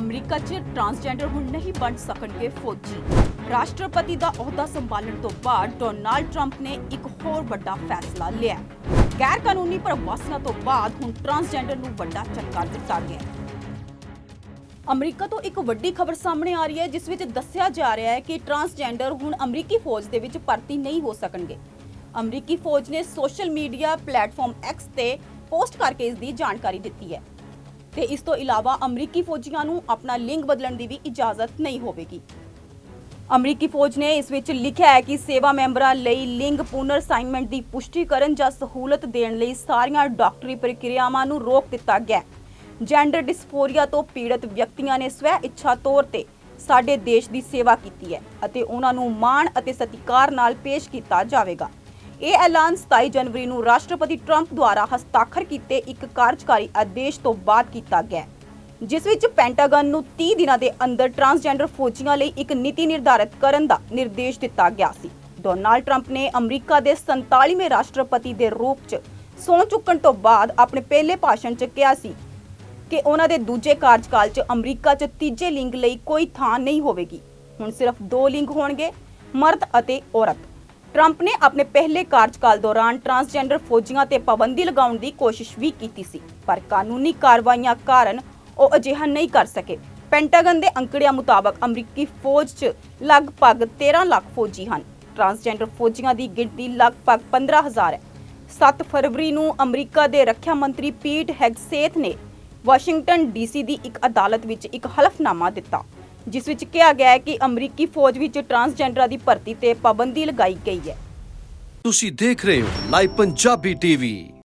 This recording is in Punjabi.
ਅਮਰੀਕਾ 'ਚ ਟਰਾਂਸਜੈਂਡਰ ਹੁਣ ਨਹੀਂ ਬਣ ਸਕਣਗੇ ਫੌਜੀ। ਰਾਸ਼ਟਰਪਤੀ ਦਾ ਅਹੁਦਾ ਸੰਭਾਲਣ ਤੋਂ ਬਾਅਦ ਡੋਨਾਲਡ ਟਰੰਪ ਨੇ ਇੱਕ ਹੋਰ ਵੱਡਾ ਫੈਸਲਾ ਲਿਆ। ਗੈਰ ਕਾਨੂੰਨੀ ਪ੍ਰਵਾਸੀਆਂ ਤੋਂ ਬਾਅਦ ਹੁਣ ਟਰਾਂਸਜੈਂਡਰ ਨੂੰ ਵੱਡਾ ਝਟਕਾ ਦਿੱਤਾ ਗਿਆ ਅਮਰੀਕਾ ਤੋਂ ਇੱਕ ਵੱਡੀ ਖਬਰ ਸਾਹਮਣੇ ਆ ਰਹੀ ਹੈ, ਜਿਸ ਵਿੱਚ ਦੱਸਿਆ ਜਾ ਰਿਹਾ ਹੈ ਕਿ ਟਰਾਂਸਜੈਂਡਰ ਹੁਣ ਅਮਰੀਕੀ ਫੌਜ ਦੇ ਵਿੱਚ ਭਰਤੀ ਨਹੀਂ ਹੋ ਸਕਣਗੇ। ਅਮਰੀਕੀ ਫੌਜ ਨੇ ਸੋਸ਼ਲ ਮੀਡੀਆ ਪਲੇਟਫਾਰਮ ਐਕਸ ਤੇ ਪੋਸਟ ਕਰਕੇ ਇਸ ਦੀ ਜਾਣਕਾਰੀ ਦਿੱਤੀ ਹੈ। ਤੇ ਇਸ ਤੋਂ ਇਲਾਵਾ ਅਮਰੀਕੀ ਫੌਜੀਆਂ ਨੂੰ ਆਪਣਾ ਲਿੰਗ ਬਦਲਣ ਦੀ ਵੀ ਇਜਾਜ਼ਤ ਨਹੀਂ ਹੋਵੇਗੀ। ਅਮਰੀਕੀ ਫੌਜ ਨੇ ਇਸ ਵਿੱਚ ਲਿਖਿਆ ਹੈ ਕਿ ਸੇਵਾ ਮੈਂਬਰਾਂ ਲਈ ਲਿੰਗ ਪੁਨਰ ਅਸਾਈਨਮੈਂਟ ਦੀ ਪੁਸ਼ਟੀ ਕਰਨ ਜਾਂ ਸਹੂਲਤ ਦੇਣ ਲਈ ਸਾਰੀਆਂ ਡਾਕਟਰੀ ਪ੍ਰਕਿਰਿਆਵਾਂ ਨੂੰ ਰੋਕ ਦਿੱਤਾ ਗਿਆ ਜੈਂਡਰ ਡਿਸਫੋਰੀਆ ਤੋਂ ਪੀੜਤ ਵਿਅਕਤੀਆਂ ਨੇ ਸਵੈ ਇੱਛਾ ਤੌਰ ਤੇ ਸਾਡੇ ਦੇਸ਼ ਦੀ ਸੇਵਾ ਕੀਤੀ ਹੈ ਅਤੇ ਉਹਨਾਂ ਨੂੰ ਮਾਣ ਅਤੇ ਸਤਿਕਾਰ ਨਾਲ ਪੇਸ਼ ਕੀਤਾ ਜਾਵੇਗਾ। ਇਹ ਐਲਾਨ 27 ਜਨਵਰੀ ਨੂੰ ਰਾਸ਼ਟਰਪਤੀ ਟਰੰਪ ਦੁਆਰਾ ਹਸਤਾਖਰ ਕੀਤੇ ਇੱਕ ਕਾਰਜਕਾਰੀ ਆਦੇਸ਼ ਤੋਂ ਬਾਅਦ ਕੀਤਾ ਗਿਆ ਜਿਸ ਵਿੱਚ ਪੈਂਟਾਗਨ ਨੂੰ 30 ਦਿਨਾਂ ਦੇ ਅੰਦਰ ਟਰਾਂਸਜੈਂਡਰ ਫੌਜੀਆਂ ਲਈ ਇੱਕ ਨੀਤੀ ਨਿਰਧਾਰਤ ਕਰਨ ਦਾ ਨਿਰਦੇਸ਼ ਦਿੱਤਾ ਗਿਆ ਸੀ। ਡੋਨਾਲਡ ਟਰੰਪ ਨੇ ਅਮਰੀਕਾ ਦੇ 47ਵੇਂ ਰਾਸ਼ਟਰਪਤੀ ਦੇ ਰੂਪ 'ਚ ਸਹੁੰ ਚੁੱਕਣ ਤੋਂ ਬਾਅਦ ਆਪਣੇ ਪਹਿਲੇ ਭਾਸ਼ਣ 'ਚ ਕਿਹਾ ਸੀ ਕਿ ਉਹਨਾਂ ਦੇ ਦੂਜੇ ਕਾਰਜਕਾਲ 'ਚ ਅਮਰੀਕਾ 'ਚ ਤੀਜੇ ਲਿੰਗ ਲਈ ਕੋਈ ਥਾਂ ਨਹੀਂ ਹੋਵੇਗੀ। ਹੁਣ ਸਿਰਫ ਦੋ ਲਿੰਗ ਹੋਣਗੇ, ਮਰਦ ਅਤੇ ਔਰਤ। ਟਰੰਪ ਨੇ ਆਪਣੇ ਪਹਿਲੇ ਕਾਰਜਕਾਲ ਦੌਰਾਨ ਟਰਾਂਸਜੈਂਡਰ ਫੌਜੀਆਂ ਤੇ ਪਾਬੰਦੀ ਲਗਾਉਣ ਦੀ ਕੋਸ਼ਿਸ਼ ਵੀ ਕੀਤੀ ਸੀ, ਪਰ ਕਾਨੂੰਨੀ ਕਾਰਵਾਈਆਂ ਕਾਰਨ ਉਹ ਅਜਿਹਾ ਨਹੀਂ ਕਰ ਸਕੇ। ਪੈਂਟਾਗਨ ਦੇ ਅੰਕੜਿਆਂ ਮੁਤਾਬਕ ਅਮਰੀਕੀ ਫੌਜ 'ਚ ਲਗਭਗ 13 ਲੱਖ ਫੌਜੀ ਹਨ। ਟਰਾਂਸਜੈਂਡਰ ਫੌਜੀਆਂ ਦੀ ਗਿਣਤੀ ਲਗਭਗ 15000 ਹੈ। 7 ਫਰਵਰੀ ਨੂੰ ਅਮਰੀਕਾ ਦੇ ਰੱਖਿਆ ਮੰਤਰੀ ਪੀਟ ਹੈਗਸੇਥ ਨੇ ਵਾਸ਼ਿੰਗਟਨ ਡੀਸੀ ਦੀ ਇੱਕ ਅਦਾਲਤ ਵਿੱਚ ਇੱਕ ਹਲਫਨਾਮਾ ਦਿੱਤਾ। ਜਿਸ ਵਿੱਚ ਕਿਹਾ ਗਿਆ ਹੈ ਕਿ ਅਮਰੀਕੀ ਫੌਜ ਵਿੱਚ ਟਰਾਂਸਜੈਂਡਰਾਂ ਦੀ ਭਰਤੀ ਤੇ ਪਾਬੰਦੀ ਲਗਾਈ ਗਈ ਹੈ। ਤੁਸੀਂ ਦੇਖ ਰਹੇ ਹੋ ਲਾਈਵ ਪੰਜਾਬੀ ਟੀਵੀ।